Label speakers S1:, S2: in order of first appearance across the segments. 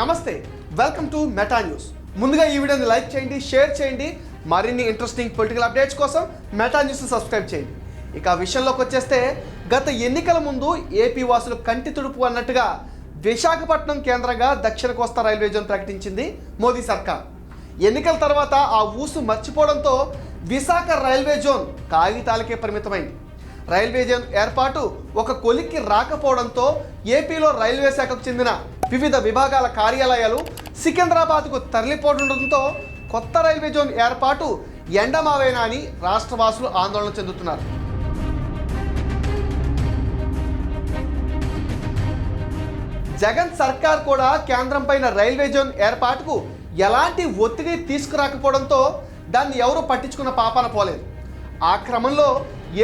S1: నమస్తే welcome to meta news ముందుగా ఈ వీడియోని లైక్ చేయండి షేర్ చేయండి. మరిన్ని ఇంట్రెస్టింగ్ పొలిటికల్ అప్డేట్స్ కోసం మెటా న్యూస్ని సబ్స్క్రైబ్ చేయండి. ఇక విషయంలోకి వచ్చేస్తే గత ఎన్నికల ముందు ఏపీ వాసులు కంటి తుడుపు అన్నట్టుగా విశాఖపట్నం కేంద్రంగా దక్షిణ కోస్తా రైల్వే జోన్ ప్రకటించింది మోదీ సర్కార్. ఎన్నికల తర్వాత ఆ ఊసు మర్చిపోవడంతో విశాఖ రైల్వే జోన్ కాగితాలకే పరిమితమైంది. రైల్వే జోన్ ఏర్పాటు ఒక కొలిక్కి రాకపోవడంతో ఏపీలో రైల్వే శాఖకు చెందిన వివిధ విభాగాల కార్యాలయాలు సికింద్రాబాద్కు తరలిపోతుండటంతో కొత్త రైల్వే జోన్ ఏర్పాటు ఎండమావేనా అని రాష్ట్రవాసులు ఆందోళన చెందుతున్నారు. జగన్ సర్కార్ కూడా కేంద్రం పైన రైల్వే జోన్ ఏర్పాటుకు ఎలాంటి ఒత్తిడి తీసుకురాకపోవడంతో దాన్ని ఎవరు పట్టించుకున్న పాపాన పోలేదు. ఆ క్రమంలో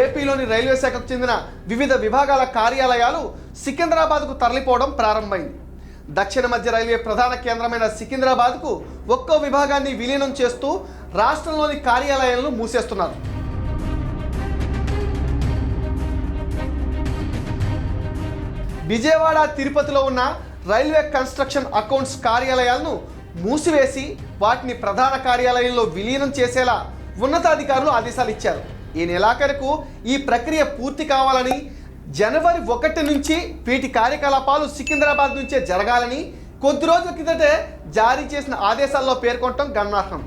S1: ఏపీలోని రైల్వే శాఖకు చెందిన వివిధ విభాగాల కార్యాలయాలు సికింద్రాబాద్కు తరలిపోవడం ప్రారంభమైంది. దక్షిణ మధ్య రైల్వే ప్రధాన కేంద్రమైన సికింద్రాబాద్కు ఒక్కో విభాగాన్ని విలీనం చేస్తూ రాష్ట్రంలోని కార్యాలయాలను మూసేస్తున్నారు. విజయవాడ తిరుపతిలో ఉన్న రైల్వే కన్స్ట్రక్షన్ అకౌంట్స్ కార్యాలయాలను మూసివేసి వాటిని ప్రధాన కార్యాలయంలో విలీనం చేసేలా ఉన్నతాధికారులు ఆదేశాలు ఇచ్చారు. ఈ నెలాఖరుకు ఈ ప్రక్రియ పూర్తి కావాలని జనవరి ఒకటి నుంచి వీటి కార్యకలాపాలు సికింద్రాబాద్ నుంచే జరగాలని కొద్ది రోజుల కిందటే జారీ చేసిన ఆదేశాల్లో పేర్కొనటం గమనార్హం.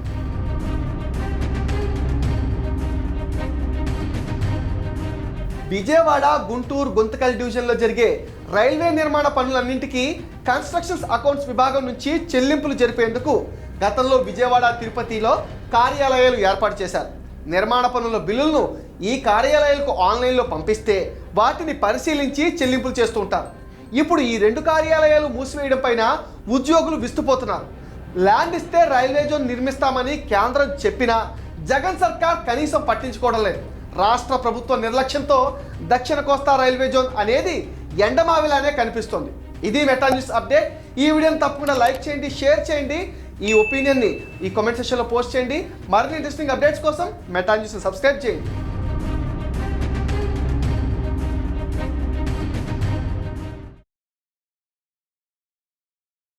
S1: విజయవాడ గుంటూరు గుంతకల్ డివిజన్లో జరిగే రైల్వే నిర్మాణ పనులన్నింటికీ కన్స్ట్రక్షన్స్ అకౌంట్స్ విభాగం నుంచి చెల్లింపులు జరిపేందుకు గతంలో విజయవాడ తిరుపతిలో కార్యాలయాలు ఏర్పాటు చేశారు. నిర్మాణ పనుల బిల్లులను ఈ కార్యాలయాలకు ఆన్లైన్లో పంపిస్తే వాటిని పరిశీలించి చెల్లింపులు చేస్తూ ఉంటారు. ఇప్పుడు ఈ రెండు కార్యాలయాలు మూసివేయడం పైన ఉద్యోగులు విస్తుపోతున్నారు. ల్యాండ్ ఇస్తే రైల్వే జోన్ నిర్మిస్తామని కేంద్రం చెప్పినా జగన్ సర్కార్ కనీసం పట్టించుకోవడం లేదు. రాష్ట్ర ప్రభుత్వ నిర్లక్ష్యంతో దక్షిణ కోస్తా రైల్వే జోన్ అనేది ఎండమావిలానే కనిపిస్తోంది. ఇది మెటా న్యూస్ అప్డేట్. ఈ వీడియోని తప్పకుండా లైక్ చేయండి షేర్ చేయండి. ఈ ఒపీనియన్ని ఈ కామెంట్ సెక్షన్లో పోస్ట్ చేయండి. మరిన్ని ఇంట్రెస్టింగ్ అప్డేట్స్ కోసం మెటా న్యూస్ని సబ్స్క్రైబ్ చేయండి.